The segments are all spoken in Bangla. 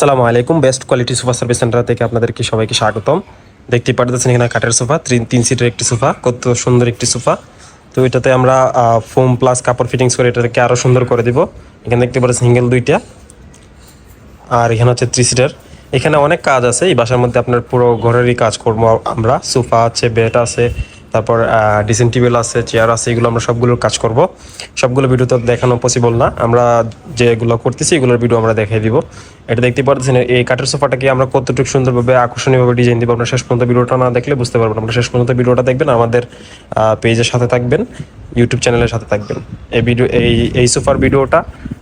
আসসালামু আলাইকুম best quality sofa service centre থেকে আপনাদেরকে সবাইকে স্বাগতম। দেখতে পারতেছেন এখানে কাঠের সোফা তিন সিটের একটি সোফা কত সুন্দর একটি সোফা তো এটাতে আমরা ফোম প্লাস কাপড় ফিটিংস করে এটাকে আরও সুন্দর করে দিব। এখানে দেখতে পাচ্ছেন সিঙ্গেল দুইটা। আর এখানে হচ্ছে থ্রি সিটার এখানে অনেক কাজ আছে, এই বাসার মধ্যে আপনার পুরো ঘরেরই কাজ করব আমরা। সোফা আছে বেড আছে তারপর ডিসেন টেবিল আছে চেয়ার আছে, এগুলো আমরা সবগুলোর কাজ করব। সবগুলো ভিডিও তো দেখানো পসিবল না। আমরা যেগুলো করতেছি, এগুলোর ভিডিও আমরা দেখাই দিব। এটা দেখতে পাচ্ছেন এই কাঠের সোফাটাকে আমরা কতটুকু সুন্দরভাবে, আকর্ষণীয়ভাবে ডিজাইন দিব? আপনার শেষ পর্যন্ত ভিডিওটা না দেখলে বুঝতে পারবেন। আমরা শেষ পর্যন্ত ভিডিওটা দেখবেন, আমাদের পেজের সাথে থাকবেন ইউটিউব চ্যানেলের সাথে থাকবেন। এই ভিডিও এই এই সোফার ভিডিওটা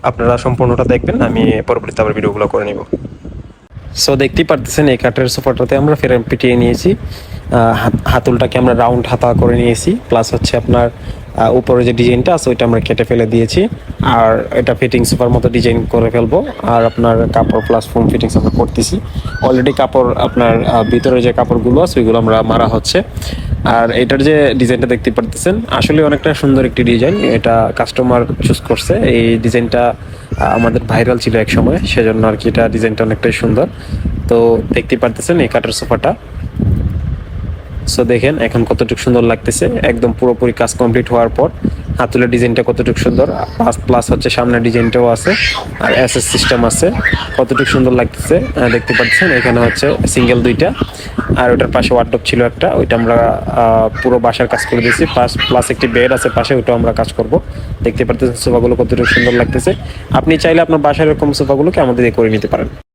আপনারা সম্পূর্ণটা দেখবেন, আমি পরবর্তীতে আবার ভিডিওগুলো করে নিব। সো দেখতেই পারতেছেন, এই কাঠের সোফাটাতে আমরা ফেরাম পিটিয়ে নিয়েছি। হাতুলটাকে আমরা রাউন্ড হাতা করে নিয়েছি প্লাস হচ্ছে আপনার উপরে যে ডিজাইনটা আছে, ওইটা আমরা কেটে ফেলে দিয়েছি, আর এটা ফিটিং সোফার মতো ডিজাইন করে ফেলব, আর আপনার কাপড় প্লাস ফোম ফিটিংস আমরা করতেছি। অলরেডি কাপড় আপনার ভিতরে যে কাপড়গুলো আছে, ওইগুলো আমরা মারা হচ্ছে। আর এটার যে ডিজাইনটা দেখতে পারতেছেন, আসলে অনেকটা সুন্দর একটি ডিজাইন এটা কাস্টমার চুজ করছে। এই ডিজাইনটা আমাদের ভাইরাল ছিল এক সময় সেজন্য আর কি এটা ডিজাইনটা অনেকটাই সুন্দর। তো দেখতে পারতেছেন এই কাটার সোফাটা। সো দেখেন এখন কতটুকু সুন্দর লাগতেছে। একদম পুরোপুরি কাজ কমপ্লিট হওয়ার পর হাতুলের ডিজাইনটা কতটুকু সুন্দর। প্লাস প্লাস হচ্ছে সামনের ডিজাইনটাও আছে আর এসএস সিস্টেম আছে। কতটুকু সুন্দর লাগতেছে দেখতে পাচ্ছেন। এখানে হচ্ছে সিঙ্গেল দুইটা। আর ওটার পাশে ওয়ার্ডরোব ছিল একটা। ওইটা আমরা পুরো বাসার কাজ করে দিয়েছি। প্লাস প্লাস একটি বেড আছে পাশে, ওটাও আমরা কাজ করব। দেখতে পারতেছেন সোফাগুলো কতটুকু সুন্দর লাগতেছে। আপনি চাইলে আপনার বাসার এরকম সোফাগুলোকে আমাদের দিয়ে করে নিতে পারেন।